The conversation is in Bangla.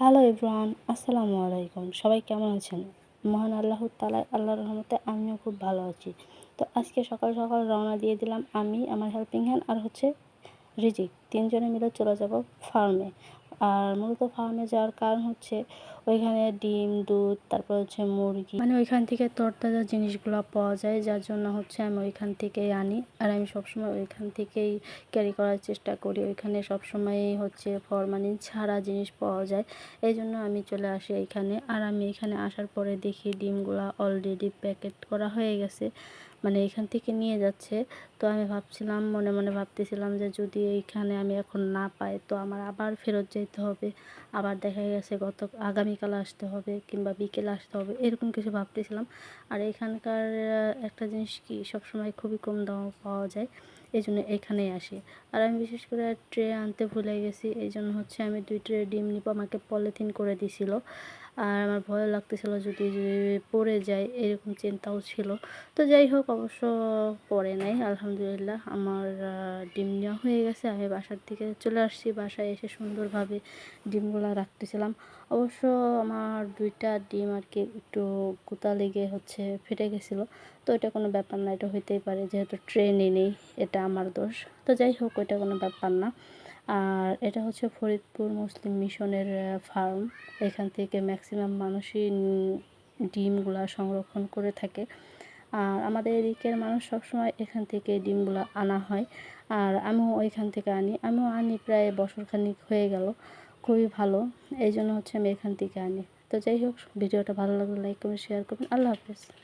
হ্যালো ইব্রাহান আসসালামু আলাইকুম। সবাই কেমন আছেন? মহান আল্লাহ তালা আল্লাহর রহমতে আমিও খুব ভালো আছি। তো আজকে সকাল সকাল রওনা দিয়ে দিলাম আমি, আমার হেল্পিং হ্যান্ড আর হচ্ছে রিজিক। তিনজনে মিলে চলে যাব ফার্মে আর মূলত ফার্মে যাওয়ার কারণ হচ্ছে ওইখানে ডিম, দুধ, তারপর হচ্ছে মুরগি। মানে ওইখান থেকে তরতাজা জিনিসগুলো পাওয়া যায়, যার জন্য হচ্ছে আমি ওইখান থেকেই আনি। আর আমি সবসময় ওইখান থেকেই ক্যারি করার চেষ্টা করি। ওইখানে সবসময়ই হচ্ছে ফরমালিন ছাড়া জিনিস পাওয়া যায়। এই জন্য আমি চলে আসি এইখানে। আর আমি এখানে আসার পরে দেখি ডিমগুলা অলরেডি প্যাকেট করা হয়ে গেছে। মানে এখান থেকে নিয়ে যাচ্ছে। তো আমি ভাবছিলাম, মনে মনে ভাবতেছিলাম যে যদি এইখানে আমি এখন না পাই, তো আমার আবার ফেরত যেতে হবে। আবার দেখা গেছে গত, আগামীকাল আসতে হবে কিংবা বিকেলে আসতে হবে, এরকম কিছু ভাবতেছিলাম। আর এখানকার একটা জিনিস কি, সবসময় খুবই কম দাম পাওয়া যায় এই জন্য এখানেই আসি। আর আমি বিশেষ করে ট্রে আনতে ভুলে গেছি এই জন্য হচ্ছে আমি দুই ট্রে ডিম নিব, আমাকে পলিথিন করে দিছিল। আর আমার ভয় লাগতেছিল যদি পড়ে যায় এরকম চিন্তাও ছিল। তো যাই হোক, অবশ্য পড়ে নাই, আলহামদুলিল্লাহ। আমার ডিম নেওয়া হয়ে গেছে। আমি বাসার দিকে চলে আসছি। বাসায় এসে সুন্দরভাবে ডিমগুলো রাখতেছিলাম। অবশ্য আমার দুইটা ডিম আর কি একটু কুতা লেগে হচ্ছে ফেটে গেছিল। তো এটা কোনো ব্যাপার না, এটা হইতেই পারে। যেহেতু ট্রেনে নেই, এটা আমার দোষ। তো যাই হোক, ওইটা কোনো ব্যাপার না। আর এটা হচ্ছে ফরিদপুর মুসলিম মিশনের ফার্ম এখান থেকে ম্যাক্সিমাম মানুষই ডিমগুলা সংরক্ষণ করে থাকে। আর আমাদের এদিকের মানুষ সবসময় এখান থেকে ডিমগুলো আনা হয়। আর আমিও ওইখান থেকে আনি। আমিও আনি প্রায় বছরখানিক হয়ে গেল। খুবই ভালো। এই জন্য হচ্ছে আমি এখান থেকে আনি। তো যাই হোক, ভিডিওটা ভালো লাগলে লাইক করবেন শেয়ার করবেন। আল্লাহ হাফেজ।